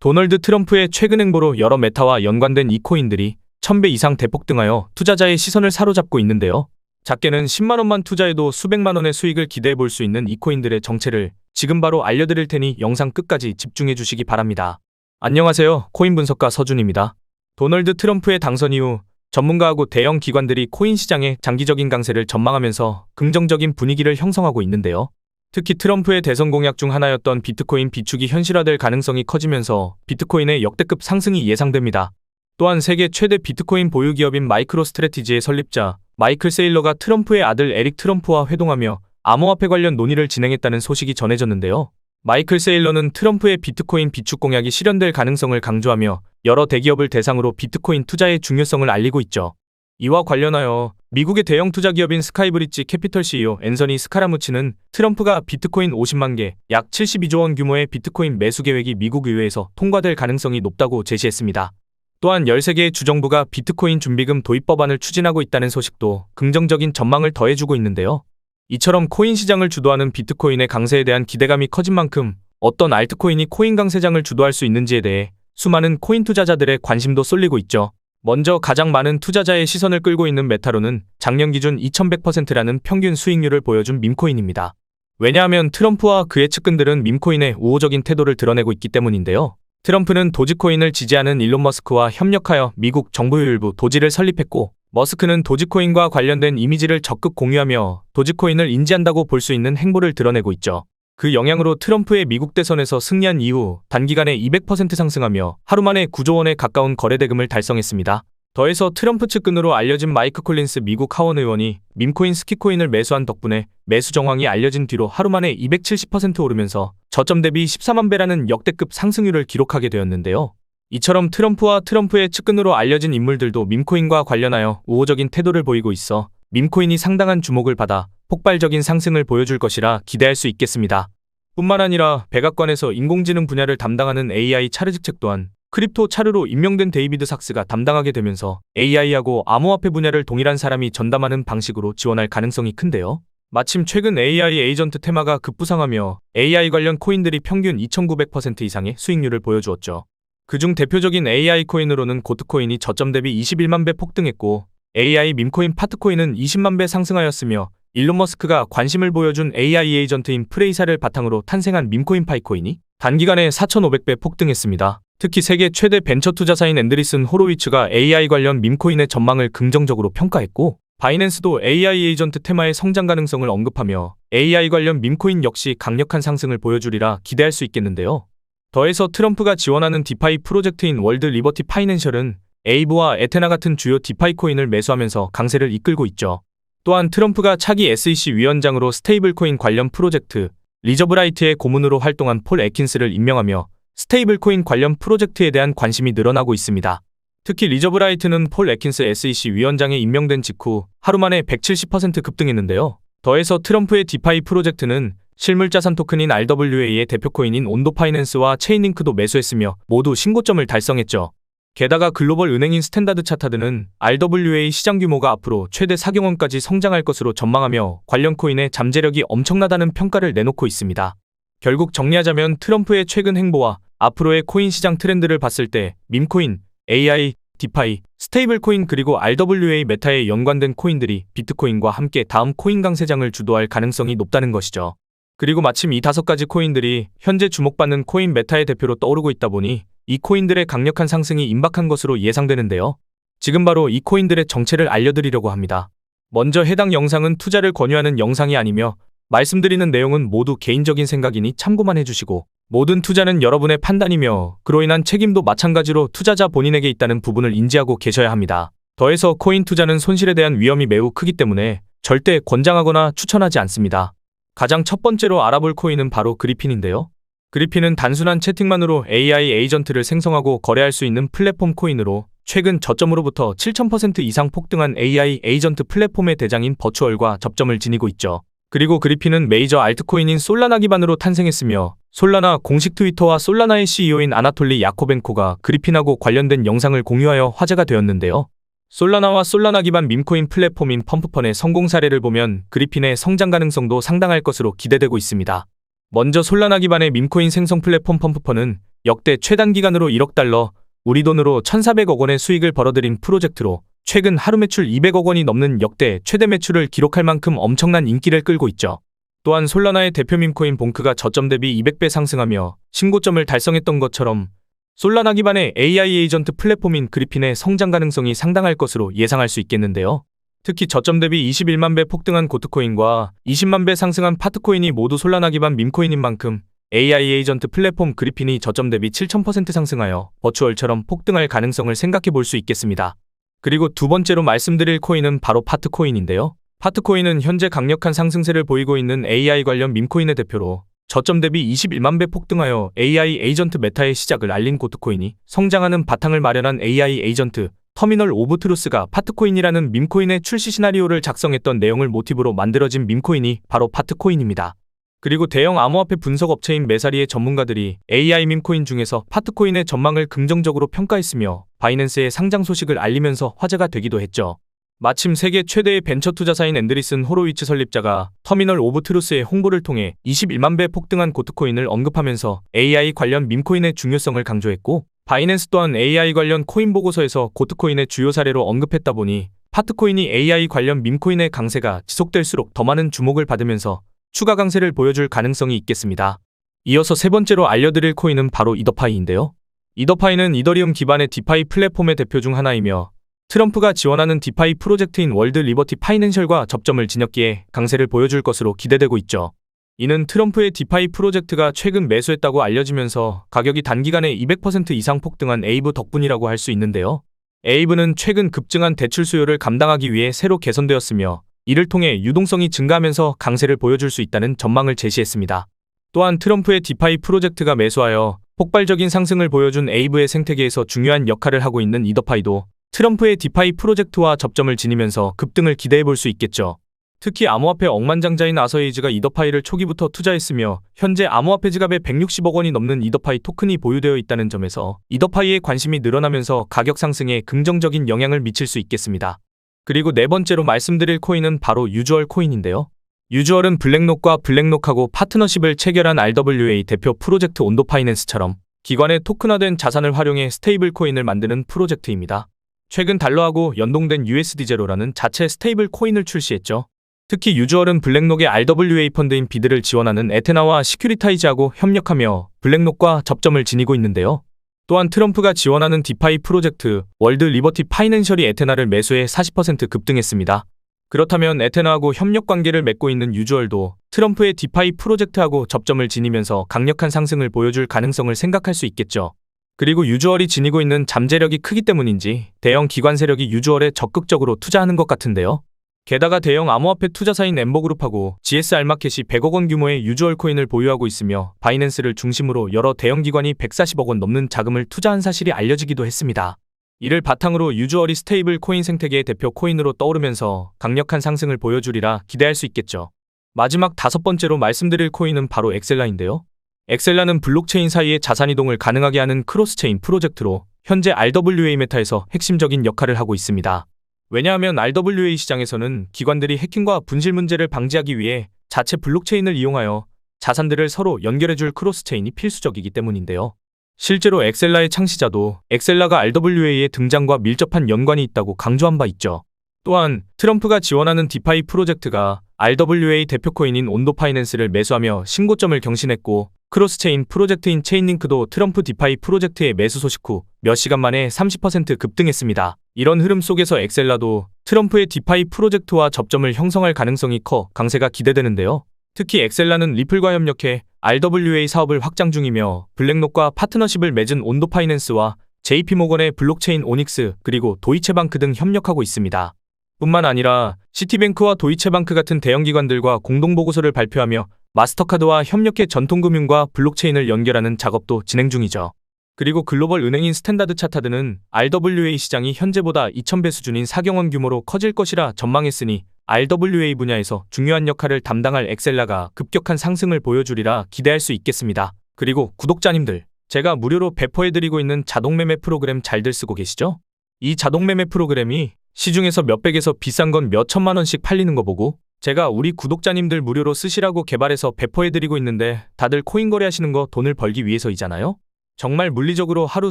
도널드 트럼프의 최근 행보로 여러 메타와 연관된 이 코인들이 1000배 이상 대폭등하여 투자자의 시선을 사로잡고 있는데요. 작게는 10만 원만 투자해도 수백만 원의 수익을 기대해 볼 수 있는 이 코인들의 정체를 지금 바로 알려드릴 테니 영상 끝까지 집중해 주시기 바랍니다. 안녕하세요. 코인 분석가 서준입니다. 도널드 트럼프의 당선 이후 전문가하고 대형 기관들이 코인 시장의 장기적인 강세를 전망하면서 긍정적인 분위기를 형성하고 있는데요. 특히 트럼프의 대선 공약 중 하나였던 비트코인 비축이 현실화될 가능성이 커지면서 비트코인의 역대급 상승이 예상됩니다. 또한 세계 최대 비트코인 보유 기업인 마이크로 스트래티지의 설립자 마이클 세일러가 트럼프의 아들 에릭 트럼프와 회동하며 암호화폐 관련 논의를 진행했다는 소식이 전해졌는데요. 마이클 세일러는 트럼프의 비트코인 비축 공약이 실현될 가능성을 강조하며 여러 대기업을 대상으로 비트코인 투자의 중요성을 알리고 있죠. 이와 관련하여 미국의 대형 투자 기업인 스카이브리지 캐피털 CEO 앤서니 스카라무치는 트럼프가 비트코인 50만 개, 약 72조 원 규모의 비트코인 매수 계획이 미국 의회에서 통과될 가능성이 높다고 제시했습니다. 또한 13개의 주정부가 비트코인 준비금 도입 법안을 추진하고 있다는 소식도 긍정적인 전망을 더해주고 있는데요. 이처럼 코인 시장을 주도하는 비트코인의 강세에 대한 기대감이 커진 만큼 어떤 알트코인이 코인 강세장을 주도할 수 있는지에 대해 수많은 코인 투자자들의 관심도 쏠리고 있죠. 먼저 가장 많은 투자자의 시선을 끌고 있는 메타로는 작년 기준 2100%라는 평균 수익률을 보여준 밈코인입니다. 왜냐하면 트럼프와 그의 측근들은 밈코인의 우호적인 태도를 드러내고 있기 때문인데요. 트럼프는 도지코인을 지지하는 일론 머스크와 협력하여 미국 정부 일부 도지를 설립했고 머스크는 도지코인과 관련된 이미지를 적극 공유하며 도지코인을 인지한다고 볼 수 있는 행보를 드러내고 있죠. 그 영향으로 트럼프의 미국 대선에서 승리한 이후 단기간에 200% 상승하며 하루 만에 9조 원에 가까운 거래대금을 달성했습니다. 더해서 트럼프 측근으로 알려진 마이크 콜린스 미국 하원 의원이 밈코인 스키코인을 매수한 덕분에 매수 정황이 알려진 뒤로 하루 만에 270% 오르면서 저점 대비 14만 배라는 역대급 상승률을 기록하게 되었는데요. 이처럼 트럼프와 트럼프의 측근으로 알려진 인물들도 밈코인과 관련하여 우호적인 태도를 보이고 있어 밈코인이 상당한 주목을 받아 폭발적인 상승을 보여줄 것이라 기대할 수 있겠습니다. 뿐만 아니라 백악관에서 인공지능 분야를 담당하는 AI 차르직 책 또한 크립토 차르로 임명된 데이비드 삭스가 담당하게 되면서 AI하고 암호화폐 분야를 동일한 사람이 전담하는 방식으로 지원할 가능성이 큰데요. 마침 최근 AI 에이전트 테마가 급부상하며 AI 관련 코인들이 평균 2900% 이상의 수익률을 보여주었죠. 그중 대표적인 AI 코인으로는 고트코인이 저점 대비 21만 배 폭등했고 AI 밈코인 파트코인은 20만 배 상승하였으며 일론 머스크가 관심을 보여준 AI 에이전트인 프레이사를 바탕으로 탄생한 밈코인 파이코인이 단기간에 4,500배 폭등했습니다. 특히 세계 최대 벤처 투자사인 앤드리슨 호로위츠가 AI 관련 밈코인의 전망을 긍정적으로 평가했고 바이낸스도 AI 에이전트 테마의 성장 가능성을 언급하며 AI 관련 밈코인 역시 강력한 상승을 보여주리라 기대할 수 있겠는데요. 더해서 트럼프가 지원하는 디파이 프로젝트인 월드 리버티 파이낸셜은 에이브와 에테나 같은 주요 디파이 코인을 매수하면서 강세를 이끌고 있죠. 또한 트럼프가 차기 SEC 위원장으로 스테이블 코인 관련 프로젝트 리저브라이트의 고문으로 활동한 폴 에킨스를 임명하며 스테이블 코인 관련 프로젝트에 대한 관심이 늘어나고 있습니다. 특히 리저브라이트는 폴 에킨스 SEC 위원장에 임명된 직후 하루 만에 170% 급등했는데요. 더해서 트럼프의 디파이 프로젝트는 실물자산 토큰인 RWA의 대표 코인인 온도 파이낸스와 체인링크도 매수했으며 모두 신고점을 달성했죠. 게다가 글로벌 은행인 스탠다드 차타드는 RWA 시장 규모가 앞으로 최대 4경 원까지 성장할 것으로 전망하며 관련 코인의 잠재력이 엄청나다는 평가를 내놓고 있습니다. 결국 정리하자면 트럼프의 최근 행보와 앞으로의 코인 시장 트렌드를 봤을 때 밈코인, AI, 디파이, 스테이블 코인 그리고 RWA 메타에 연관된 코인들이 비트코인과 함께 다음 코인 강세장을 주도할 가능성이 높다는 것이죠. 그리고 마침 이 다섯 가지 코인들이 현재 주목받는 코인 메타의 대표로 떠오르고 있다 보니 이 코인들의 강력한 상승이 임박한 것으로 예상되는데요. 지금 바로 이 코인들의 정체를 알려드리려고 합니다. 먼저 해당 영상은 투자를 권유하는 영상이 아니며 말씀드리는 내용은 모두 개인적인 생각이니 참고만 해주시고 모든 투자는 여러분의 판단이며 그로 인한 책임도 마찬가지로 투자자 본인에게 있다는 부분을 인지하고 계셔야 합니다. 더해서 코인 투자는 손실에 대한 위험이 매우 크기 때문에 절대 권장하거나 추천하지 않습니다. 가장 첫 번째로 알아볼 코인은 바로 그리핀인데요. 그리핀은 단순한 채팅만으로 AI 에이전트를 생성하고 거래할 수 있는 플랫폼 코인으로 최근 저점으로부터 7000% 이상 폭등한 AI 에이전트 플랫폼의 대장인 버추얼과 접점을 지니고 있죠. 그리고 그리핀은 메이저 알트코인인 솔라나 기반으로 탄생했으며 솔라나 공식 트위터와 솔라나의 CEO인 아나톨리 야코벤코가 그리핀하고 관련된 영상을 공유하여 화제가 되었는데요. 솔라나와 솔라나 기반 밈코인 플랫폼인 펌프펀의 성공 사례를 보면 그리핀의 성장 가능성도 상당할 것으로 기대되고 있습니다. 먼저 솔라나 기반의 밈코인 생성 플랫폼 펌프펀은 역대 최단 기간으로 1억 달러, 우리 돈으로 1,400억 원의 수익을 벌어들인 프로젝트로 최근 하루 매출 200억 원이 넘는 역대 최대 매출을 기록할 만큼 엄청난 인기를 끌고 있죠. 또한 솔라나의 대표 밈코인 봉크가 저점 대비 200배 상승하며 신고점을 달성했던 것처럼 솔라나 기반의 AI 에이전트 플랫폼인 그리핀의 성장 가능성이 상당할 것으로 예상할 수 있겠는데요. 특히 저점 대비 21만 배 폭등한 고트코인과 20만 배 상승한 파트코인이 모두 솔라나 기반 밈코인인 만큼 AI 에이전트 플랫폼 그리핀이 저점 대비 7000% 상승하여 버추얼처럼 폭등할 가능성을 생각해 볼 수 있겠습니다. 그리고 두 번째로 말씀드릴 코인은 바로 파트코인인데요. 파트코인은 현재 강력한 상승세를 보이고 있는 AI 관련 밈코인의 대표로 저점 대비 21만 배 폭등하여 AI 에이전트 메타의 시작을 알린 고트코인이 성장하는 바탕을 마련한 AI 에이전트 터미널 오브 트루스가 파트코인이라는 밈코인의 출시 시나리오를 작성했던 내용을 모티브로 만들어진 밈코인이 바로 파트코인입니다. 그리고 대형 암호화폐 분석 업체인 메사리의 전문가들이 AI 밈코인 중에서 파트코인의 전망을 긍정적으로 평가했으며 바이낸스의 상장 소식을 알리면서 화제가 되기도 했죠. 마침 세계 최대의 벤처 투자사인 앤드리슨 호로위츠 설립자가 터미널 오브 트루스의 홍보를 통해 21만 배 폭등한 고트코인을 언급하면서 AI 관련 밈코인의 중요성을 강조했고 바이낸스 또한 AI 관련 코인 보고서에서 고트코인의 주요 사례로 언급했다 보니 파트코인이 AI 관련 밈코인의 강세가 지속될수록 더 많은 주목을 받으면서 추가 강세를 보여줄 가능성이 있겠습니다. 이어서 세 번째로 알려드릴 코인은 바로 이더파이인데요. 이더파이는 이더리움 기반의 디파이 플랫폼의 대표 중 하나이며 트럼프가 지원하는 디파이 프로젝트인 월드 리버티 파이낸셜과 접점을 지녔기에 강세를 보여줄 것으로 기대되고 있죠. 이는 트럼프의 디파이 프로젝트가 최근 매수했다고 알려지면서 가격이 단기간에 200% 이상 폭등한 에이브 덕분이라고 할 수 있는데요. 에이브는 최근 급증한 대출 수요를 감당하기 위해 새로 개선되었으며 이를 통해 유동성이 증가하면서 강세를 보여줄 수 있다는 전망을 제시했습니다. 또한 트럼프의 디파이 프로젝트가 매수하여 폭발적인 상승을 보여준 에이브의 생태계에서 중요한 역할을 하고 있는 이더파이도 트럼프의 디파이 프로젝트와 접점을 지니면서 급등을 기대해 볼 수 있겠죠. 특히 암호화폐 억만장자인 아서에이즈가 이더파이를 초기부터 투자했으며 현재 암호화폐 지갑에 160억 원이 넘는 이더파이 토큰이 보유되어 있다는 점에서 이더파이의 관심이 늘어나면서 가격 상승에 긍정적인 영향을 미칠 수 있겠습니다. 그리고 네 번째로 말씀드릴 코인은 바로 유주얼 코인인데요. 유주얼은 블랙록과 블랙록하고 파트너십을 체결한 RWA 대표 프로젝트 온도 파이낸스처럼 기관의 토큰화된 자산을 활용해 스테이블 코인을 만드는 프로젝트입니다. 최근 달러하고 연동된 USD 제로라는 자체 스테이블 코인을 출시했죠. 특히 유주얼은 블랙록의 RWA 펀드인 비드를 지원하는 에테나와 시큐리타이즈하고 협력하며 블랙록과 접점을 지니고 있는데요. 또한 트럼프가 지원하는 디파이 프로젝트 월드 리버티 파이낸셜이 에테나를 매수해 40% 급등했습니다. 그렇다면 에테나하고 협력 관계를 맺고 있는 유주얼도 트럼프의 디파이 프로젝트하고 접점을 지니면서 강력한 상승을 보여줄 가능성을 생각할 수 있겠죠. 그리고 유주얼이 지니고 있는 잠재력이 크기 때문인지 대형 기관 세력이 유주얼에 적극적으로 투자하는 것 같은데요. 게다가 대형 암호화폐 투자사인 엠버그룹하고 GS 알마켓이 100억 원 규모의 유주얼 코인을 보유하고 있으며 바이낸스를 중심으로 여러 대형 기관이 140억 원 넘는 자금을 투자한 사실이 알려지기도 했습니다. 이를 바탕으로 유주얼이 스테이블 코인 생태계의 대표 코인으로 떠오르면서 강력한 상승을 보여주리라 기대할 수 있겠죠. 마지막 다섯 번째로 말씀드릴 코인은 바로 엑셀라인데요. 엑셀라는 블록체인 사이의 자산 이동을 가능하게 하는 크로스체인 프로젝트로 현재 RWA 메타에서 핵심적인 역할을 하고 있습니다. 왜냐하면 RWA 시장에서는 기관들이 해킹과 분실 문제를 방지하기 위해 자체 블록체인을 이용하여 자산들을 서로 연결해줄 크로스체인이 필수적이기 때문인데요. 실제로 엑셀라의 창시자도 엑셀라가 RWA의 등장과 밀접한 연관이 있다고 강조한 바 있죠. 또한 트럼프가 지원하는 디파이 프로젝트가 RWA 대표 코인인 온도 파이낸스를 매수하며 신고점을 경신했고 크로스체인 프로젝트인 체인링크도 트럼프 디파이 프로젝트의 매수 소식 후 몇 시간 만에 30% 급등했습니다. 이런 흐름 속에서 엑셀라도 트럼프의 디파이 프로젝트와 접점을 형성할 가능성이 커 강세가 기대되는데요. 특히 엑셀라는 리플과 협력해 RWA 사업을 확장 중이며 블랙록과 파트너십을 맺은 온도 파이낸스와 JP모건의 블록체인 오닉스 그리고 도이체방크 등 협력하고 있습니다. 뿐만 아니라 시티뱅크와 도이체방크 같은 대형 기관들과 공동 보고서를 발표하며 마스터카드와 협력해 전통금융과 블록체인을 연결하는 작업도 진행 중이죠. 그리고 글로벌 은행인 스탠다드 차타드는 RWA 시장이 현재보다 2,000배 수준인 4경원 규모로 커질 것이라 전망했으니 RWA 분야에서 중요한 역할을 담당할 엑셀라가 급격한 상승을 보여주리라 기대할 수 있겠습니다. 그리고 구독자님들, 제가 무료로 배포해드리고 있는 자동매매 프로그램 잘들 쓰고 계시죠? 이 자동매매 프로그램이 시중에서 몇백에서 비싼 건 몇천만 원씩 팔리는 거 보고 제가 우리 구독자님들 무료로 쓰시라고 개발해서 배포해드리고 있는데 다들 코인 거래하시는 거 돈을 벌기 위해서이잖아요? 정말 물리적으로 하루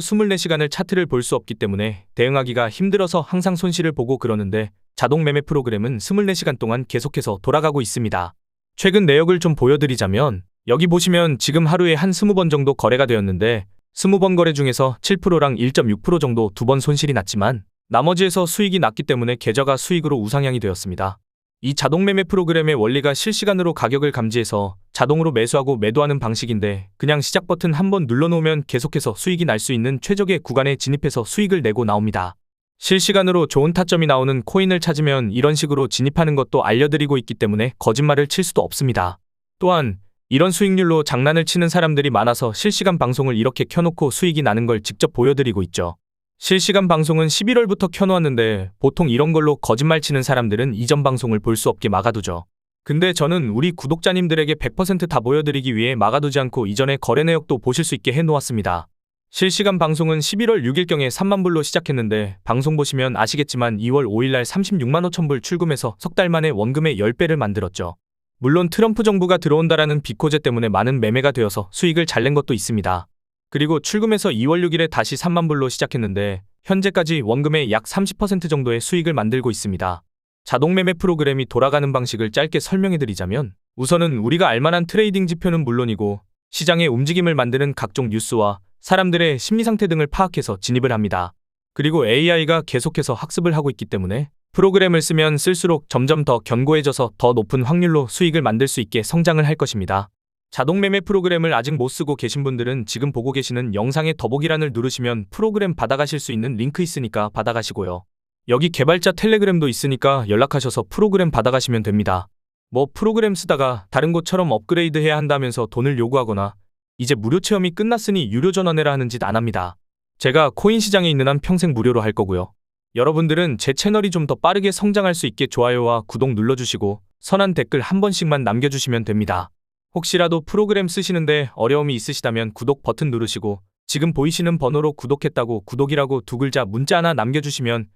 24시간을 차트를 볼 수 없기 때문에 대응하기가 힘들어서 항상 손실을 보고 그러는데 자동 매매 프로그램은 24시간 동안 계속해서 돌아가고 있습니다. 최근 내역을 좀 보여드리자면 여기 보시면 지금 하루에 한 20번 정도 거래가 되었는데 20번 거래 중에서 7%랑 1.6% 정도 두 번 손실이 났지만 나머지에서 수익이 났기 때문에 계좌가 수익으로 우상향이 되었습니다. 이 자동 매매 프로그램의 원리가 실시간으로 가격을 감지해서 자동으로 매수하고 매도하는 방식인데 그냥 시작 버튼 한번 눌러놓으면 계속해서 수익이 날 수 있는 최적의 구간에 진입해서 수익을 내고 나옵니다. 실시간으로 좋은 타점이 나오는 코인을 찾으면 이런 식으로 진입하는 것도 알려드리고 있기 때문에 거짓말을 칠 수도 없습니다. 또한 이런 수익률로 장난을 치는 사람들이 많아서 실시간 방송을 이렇게 켜놓고 수익이 나는 걸 직접 보여드리고 있죠. 실시간 방송은 11월부터 켜놓았는데 보통 이런 걸로 거짓말 치는 사람들은 이전 방송을 볼 수 없게 막아두죠. 근데 저는 우리 구독자님들에게 100%다 보여드리기 위해 막아두지 않고 이전의 거래 내역도 보실 수 있게 해놓았습니다. 실시간 방송은 11월 6일경에 3만 불로 시작했는데 방송 보시면 아시겠지만 2월 5일날 36만 5천 불 출금해서 석 달 만에 원금의 10배를 만들었죠. 물론 트럼프 정부가 들어온다라는 비코제 때문에 많은 매매가 되어서 수익을 잘 낸 것도 있습니다. 그리고 출금해서 2월 6일에 다시 3만 불로 시작했는데 현재까지 원금의 약 30% 정도의 수익을 만들고 있습니다. 자동 매매 프로그램이 돌아가는 방식을 짧게 설명해 드리자면 우선은 우리가 알만한 트레이딩 지표는 물론이고 시장의 움직임을 만드는 각종 뉴스와 사람들의 심리 상태 등을 파악해서 진입을 합니다. 그리고 AI가 계속해서 학습을 하고 있기 때문에 프로그램을 쓰면 쓸수록 점점 더 견고해져서 더 높은 확률로 수익을 만들 수 있게 성장을 할 것입니다. 자동 매매 프로그램을 아직 못 쓰고 계신 분들은 지금 보고 계시는 영상의 더보기란을 누르시면 프로그램 받아가실 수 있는 링크 있으니까 받아가시고요. 여기 개발자 텔레그램도 있으니까 연락하셔서 프로그램 받아가시면 됩니다. 뭐 프로그램 쓰다가 다른 곳처럼 업그레이드 해야 한다면서 돈을 요구하거나 이제 무료 체험이 끝났으니 유료 전환해라 하는 짓 안 합니다. 제가 코인 시장에 있는 한 평생 무료로 할 거고요. 여러분들은 제 채널이 좀 더 빠르게 성장할 수 있게 좋아요와 구독 눌러주시고 선한 댓글 한 번씩만 남겨주시면 됩니다. 혹시라도 프로그램 쓰시는데 어려움이 있으시다면 구독 버튼 누르시고 지금 보이시는 번호로 구독했다고 구독이라고 두 글자 문자 하나 남겨주시면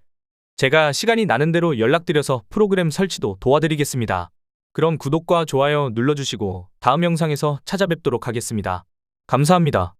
제가 시간이 나는 대로 연락드려서 프로그램 설치도 도와드리겠습니다. 그럼 구독과 좋아요 눌러주시고 다음 영상에서 찾아뵙도록 하겠습니다. 감사합니다.